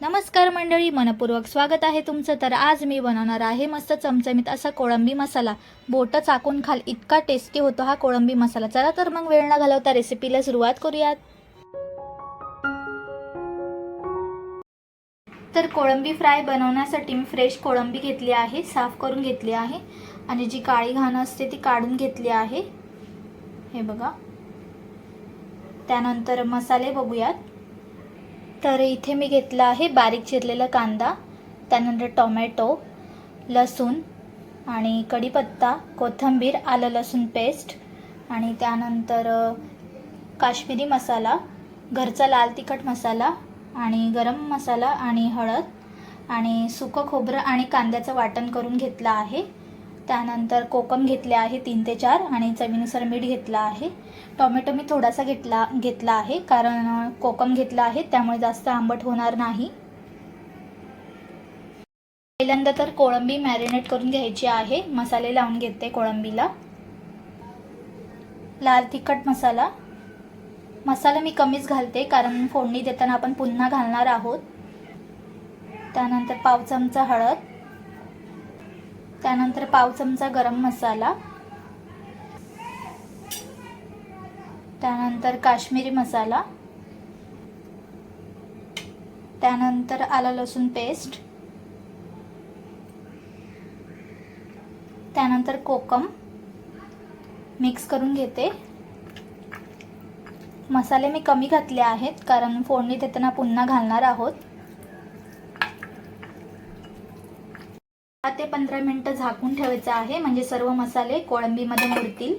नमस्कार मंडळी मनपूर्वक स्वागत आहे तुमचं. तर आज मी बनवणार आहे मस्त चमचमीत असा कोळंबी मसाला. बोटं चाकून खाल इतका टेस्टी होतो हा कोळंबी मसाला. चला तर मग वेळ न घालवता रेसिपीला सुरुवात करूयात. तर कोळंबी फ्राय बनवण्यासाठी मी फ्रेश कोळंबी घेतली आहे साफ करून घेतली आहे. आणि जी काळी घाण असते ती काढून घेतली आहे. हे बघा. त्यानंतर मसाले बघूयात. तर इथे मी घेतला आहे बारीक चिरलेला कांदा त्यानंतर टोमॅटो लसूण आणि कढीपत्ता कोथिंबीर आलं लसूण पेस्ट आणि त्यानंतर काश्मीरी मसाला घरचा लाल तिखट मसाला आणि गरम मसाला आणि हळद आणि सुकं खोबरं आणि कांद्याचं वाटण करून घेतलं आहे. त्यानंतर कोकम घेतले आहे तीन ते चार आणि चवीनुसार मीठ घेतलं आहे. टोमॅटो मी थोडासा घेतला घेतला आहे कारण कोकम घेतला आहे त्यामुळे जास्त आंबट होणार नाही. पहिल्यांदा तर कोळंबी मॅरिनेट करून घ्यायची आहे. मसाले लावून घेते कोळंबीला. लाल तिखट मसाला. मसाला मी कमीच घालते कारण फोडणी देताना आपण पुन्हा घालणार आहोत. त्यानंतर पाव चमचा हळद. त्यानंतर पाव चमचा गरम मसाला. त्यानंतर काश्मीरी मसाला. त्यानंतर आलं लसूण पेस्ट. त्यानंतर कोकम. मिक्स करून घेते. मसाले मी कमी घातले आहेत कारण फोडणी देताना पुन्हा घालणार आहोत. दहा ते पंधरा मिनटं झाकून ठेवायचं आहे. म्हणजे सर्व मसाले कोळंबीमध्ये मुरतील.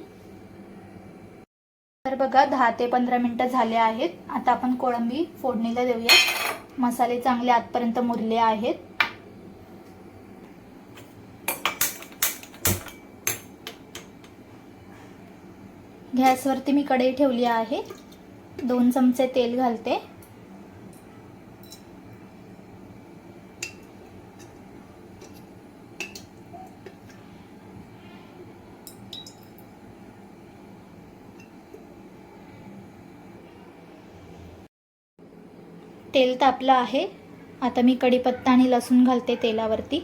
तर बघा दहा ते पंधरा मिनटं झाले आहेत. आता आपण कोळंबी फोडणीला देऊया. मसाले चांगले आतपर्यंत मुरले आहेत. गॅसवरती मी कढई ठेवली आहे. दोन चमचे तेल घालते. तेल तापलं आहे. आता मी कढीपत्ता आणि लसूण घालते तेलावरती.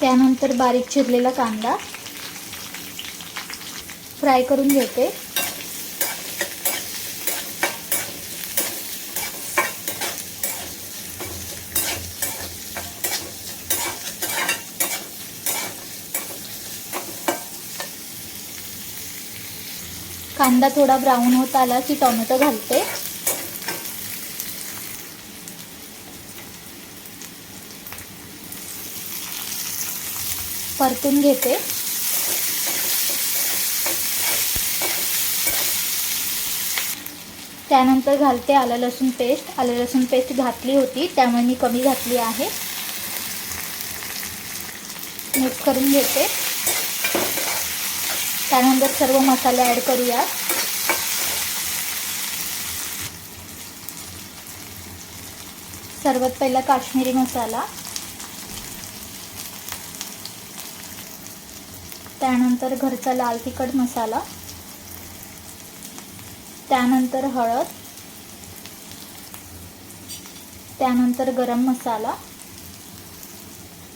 त्यानंतर बारीक चिरलेला कांदा. फ्राय करून घेते. कांदा थोडा ब्राऊन होत आला की टोमॅटो घालते. परतून घेते. त्यानंतर घालते आलं लसूण पेस्ट. आलं लसूण पेस्ट घातली होती त्यामुळे मी कमी घातली आहे. मिक्स करून घेते. त्यानंतर सर्व मसाले ॲड करूया. सर्वात पहिला काश्मीरी मसाला. त्यानंतर घरचा लाल तिखट मसाला. त्यानंतर हळद. त्यानंतर गरम मसाला.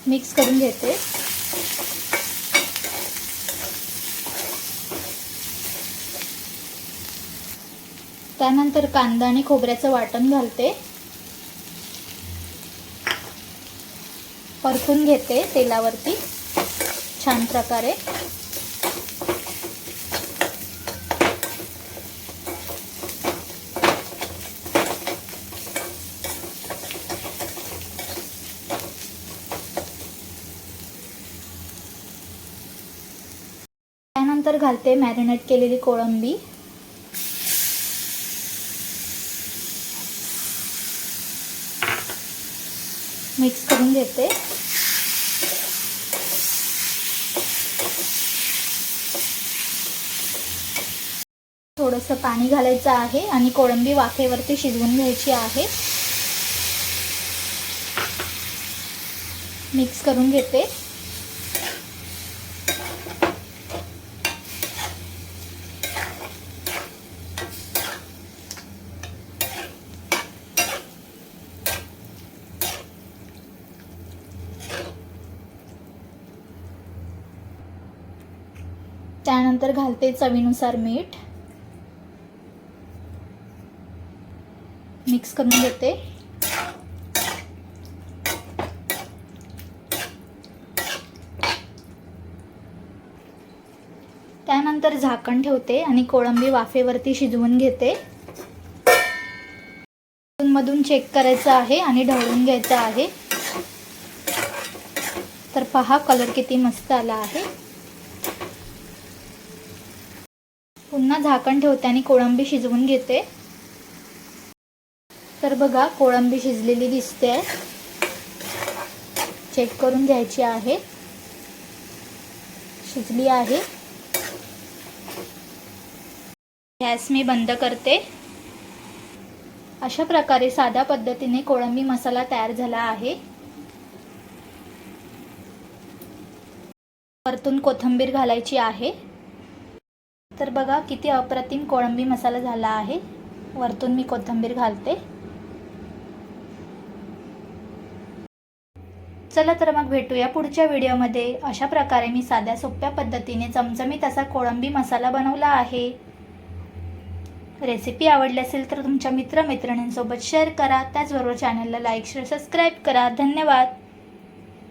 मिक्स करून घेते. त्यानंतर कांदा आणि खोबऱ्याचं वाटण घालते. परतून घेते तेलावरती छान प्रकारे. त्यानंतर घालते मॅरिनेट केलेली कोळंबी. मिक्स करून घेते. थोडंसं पाणी घालायचं आहे आणि कोळंबी वाफेवरती शिजवून घ्यायची आहे. मिक्स करून घेते. त्यानंतर घालते चवीनुसार मीठ. मिक्स करून घेते. त्यानंतर झाकण ठेवते आणि कोळंबी वाफेवरती शिजवून घेते. मधून चेक करायचं आहे आणि ढवळून घ्यायचं आहे. तर पहा कलर किती मस्त आला आहे. पुन्हा झाकण ठेवते आणि कोळंबी शिजवून घेते. तर बघा कोळंबी शिजलेली दिसते. चेक करून घ्यायची आहे. शिजली आहे. गॅस मी बंद करते. अशा प्रकारे साध्या पद्धतीने कोळंबी मसाला तयार झाला आहे. वरतून कोथिंबीर घालायची आहे. तर बघा किती अप्रतिम कोळंबी मसाला झाला आहे. वरतून मी कोथिंबीर घालते. चला तर मग भेटूया पुढच्या व्हिडिओमध्ये. अशा प्रकारे मी साध्या सोप्या पद्धतीने चमचमीत असा कोळंबी मसाला बनवला आहे. रेसिपी आवडली असेल तर तुमच्या मित्रमैत्रिणींसोबत शेअर करा. त्याचबरोबर चॅनलला लाईक शेअर सबस्क्राईब करा. धन्यवाद.